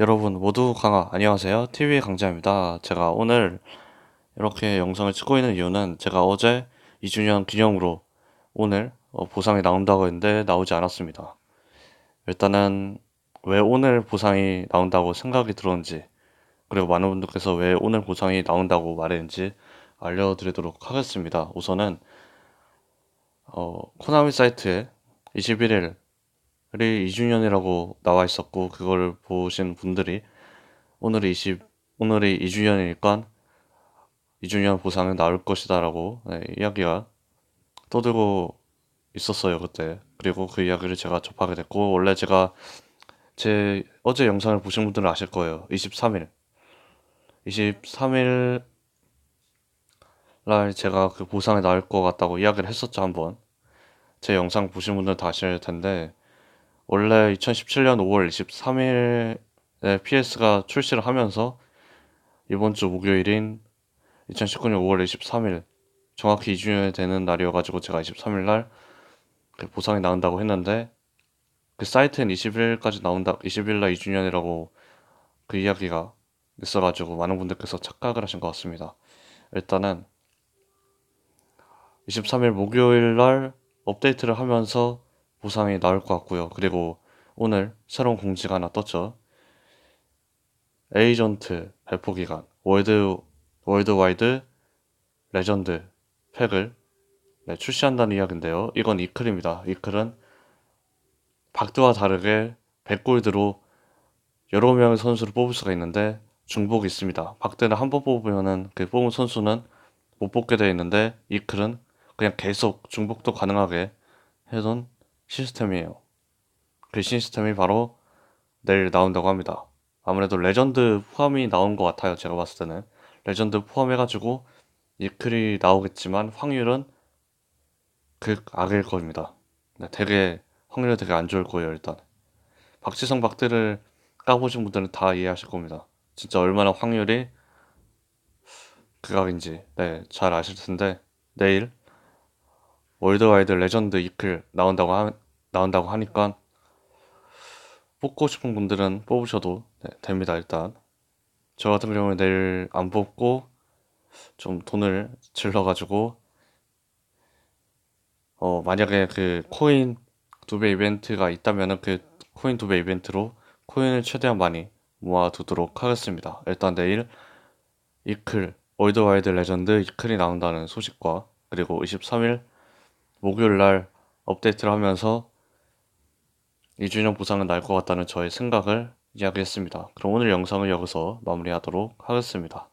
여러분 모두 강아 안녕하세요. TV 강자입니다. 제가 오늘 이렇게 영상을 찍고 있는 이유는 제가 어제 2주년 기념으로 오늘 어, 보상이 나온다고 했는데 나오지 않았습니다. 일단은 왜 오늘 보상이 나온다고 생각이 들었는지 그리고 많은 분들께서 왜 오늘 보상이 나온다고 말했는지 알려드리도록 하겠습니다. 우선은 어, 코나미 사이트에 21일 이 2주년이라고 나와 있었고 그걸 보신 분들이 오늘이 20 오늘이 2주년이니까 2주년 보상이 나올 것이다라고 네, 이야기가 떠들고 있었어요 그때. 그리고 그 이야기를 제가 접하게 됐고 원래 제가 제 어제 영상을 보신 분들은 아실 거예요. 23일. 23일 날 제가 그 보상이 나올 것 같다고 이야기를 했었죠 한번. 제 영상 보신 분들 다 아실 텐데 원래 2017년 5월 23일에 PS가 출시를 하면서 이번 주 목요일인 2019년 5월 23일 정확히 2주년이 되는 날이어가지고 제가 23일 날그 보상이 나온다고 했는데 그 사이트엔 21일까지 나온다 20일 날 2주년이라고 그 이야기가 있어가지고 많은 분들께서 착각을 하신 것 같습니다. 일단은 23일 목요일 날 업데이트를 하면서 보상이 나올 것 같고요. 그리고 오늘 새로운 공지가 하나 떴죠. 에이전트 배포 기간 월드 월드와이드 레전드 팩을 네, 출시한다는 이야기인데요. 이건 이클입니다. 이클은 박드와 다르게 100골드로 여러 명의 선수를 뽑을 수가 있는데 중복이 있습니다. 박드는 한 번 뽑으면은 그 뽑은 선수는 못 뽑게 되어 있는데 이클은 그냥 계속 중복도 가능하게 해둔 시스템이에요. 그 시스템이 바로 내일 나온다고 합니다. 아무래도 레전드 포함이 나온 것 같아요. 제가 봤을 때는 레전드 포함해가지고 이클이 나오겠지만 확률은 극악일 겁니다. 네, 되게 확률이 되게 안 좋을 거예요. 일단 박지성 박대를 까보신 분들은 다 이해하실 겁니다. 진짜 얼마나 확률이 극악인지 네, 잘 아실 텐데 내일 월드와이드 레전드 이클 나온다고 하, 나온다고 하니까 뽑고 싶은 분들은 뽑으셔도 네, 됩니다. 일단 저 같은 경우에 내일 안 뽑고 좀 돈을 질러가지고 어 만약에 그 코인 두 배 이벤트가 있다면은 그 코인 두 배 이벤트로 코인을 최대한 많이 모아두도록 하겠습니다. 일단 내일 이클 월드와이드 레전드 이클이 나온다는 소식과 그리고 23일 목요일 날 업데이트를 하면서 2주년 보상은 날 것 같다는 저의 생각을 이야기했습니다. 그럼 오늘 영상을 여기서 마무리하도록 하겠습니다.